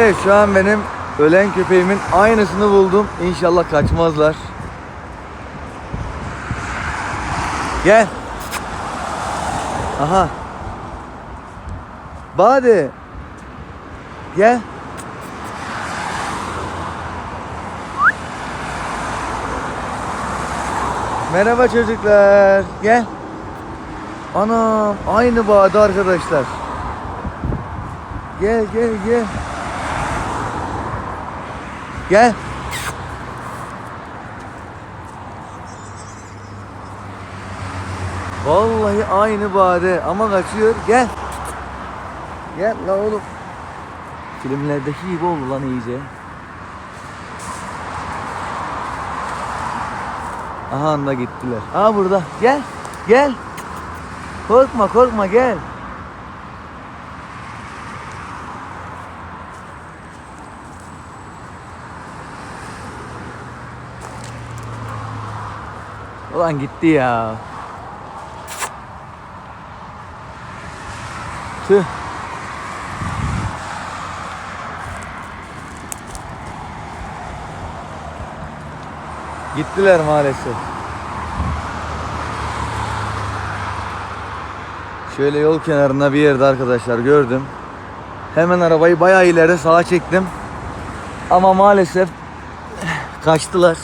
Evet şu an benim ölen köpeğimin aynısını buldum. İnşallah kaçmazlar. Gel. Aha. Bade. Gel. Merhaba çocuklar. Gel. Anam aynı Bade arkadaşlar. Gel gel gel. Gel. Vallahi aynı bade ama kaçıyor. Gel. Gel la oğlum. Filmlerdeki gibi oldu lan iyice. Aha anda gittiler. Aa burada. Gel. Gel. Korkma korkma gel. Ulan gitti ya. Tüh. Gittiler maalesef. Şöyle yol kenarında bir yerde arkadaşlar gördüm. Hemen arabayı bayağı ileride sağa çektim. Ama maalesef kaçtılar.